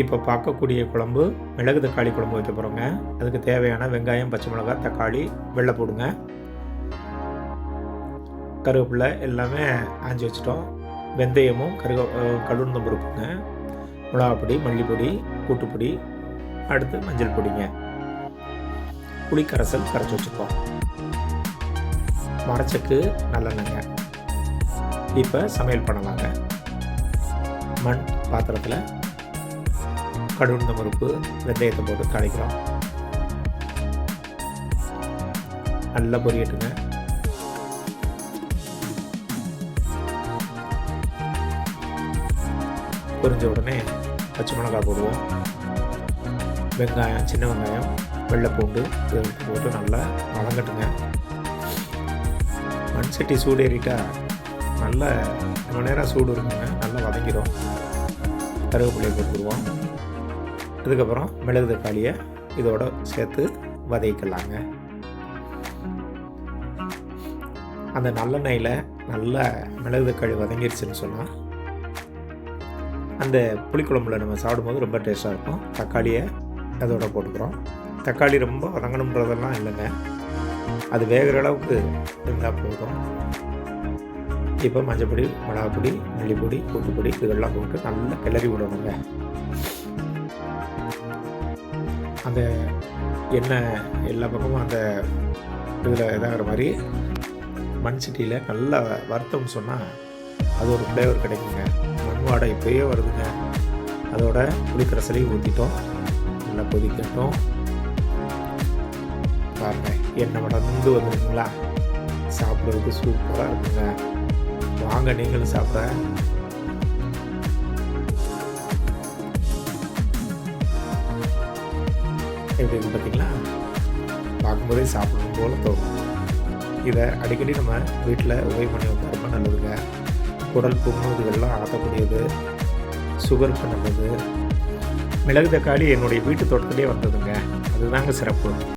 இப்போ பார்க்கக்கூடிய குழம்பு மிளகு தக்காளி குழம்பு வைக்க போகிறோங்க அதுக்கு தேவையான வெங்காயம் பச்சை மிளகாய் தக்காளி வெள்ளை போடுங்க. கருவேப்பிலை எல்லாமே ஆஞ்சி வச்சிட்டோம். வெந்தயமும் கருக கழுந்த பருப்புங்க. மிளகாப்பொடி மல்லிப்பொடி கூட்டுப்பொடி அடுத்து மஞ்சள் பொடிங்க. புளிக்கரைசல் கரைச்சி வச்சுப்போம். மரச்சக்கு நல்லெண்ணங்க இப்போ சமையல் பண்ணலாங்க. மண் பாத்திரத்தில் கடுந்த பருப்பு வெந்தயத்தை போட்டு கலைக்கிறோம் நல்லா பொரியட்டுங்க. பொரிஞ்ச உடனே பச்சை மிளகாய் போடுவோம். வெங்காயம் சின்ன வெங்காயம் வெள்ளை பூண்டு போட்டு நல்லா வதங்கட்டுங்க. மண் சட்டி சூடு ஏறிட்டா நல்ல ரொம்ப நேரம் சூடு இருக்குங்க நல்லா வதங்கிடும். கருவேப்பிலையை போட்டுருவோம் அதுக்கப்புறம் மிளகு தக்காளியை இதோட சேர்த்து வதக்கலாங்க அந்த நல்லெண்ணெயில் நல்லா மிளகு தக்காளி வதங்கிருச்சுன்னு சொன்னால் அந்த புளிக்குழம்புல நம்ம சாப்பிடும்போது ரொம்ப டேஸ்ட்டாக இருக்கும். தக்காளியை அதோட போட்டுக்கிறோம். தக்காளி ரொம்ப வதங்கணுன்றதெல்லாம் இல்லைங்க. அது வேகிற அளவுக்கு இருந்தால் போதும். இப்போ மஞ்சப்பொடி மிளகாப்பொடி மல்லிப்பொடி கூட்டுப்பொடி இதெல்லாம் போட்டு நல்லா கிளறி விடணுங்க. அந்த எண்ணெய் எல்லா பக்கமும் அந்த இதில் இதாகிற மாதிரி மண் சட்டியில் நல்லா வறுத்தோம்னு சொன்னால் அது ஒரு ஃப்ளேவர் கிடைக்குங்க. மண் வாடை இப்போயே வருதுங்க. அதோட புளிக்கரசலையும் ஊற்றிட்டோம் நல்லா கொதிக்கட்டும். பாருங்க எண்ணெய் வடந்து வந்துருக்குங்களா? சாப்பிட்றதுக்கு சூப்பராக இருக்குங்க. வாங்க நீங்களும் சாப்பிட எப்படி இருக்கு பார்த்தீங்களா? பார்க்கும்போதே சாப்பிடணும் போல தோணும். இதை அடிக்கடி நம்ம வீட்டில் உபயோகம் பண்ணி வந்தால் ரொம்ப நல்லதுங்க. குடல் புண்ணு இதெல்லாம் ஆற்றக்கூடியது சுகருக்கு நல்லது மிளகு தக்காளி என்னுடைய வீட்டு தோட்டத்திலே வந்ததுங்க. அதுதாங்க சிறப்பு.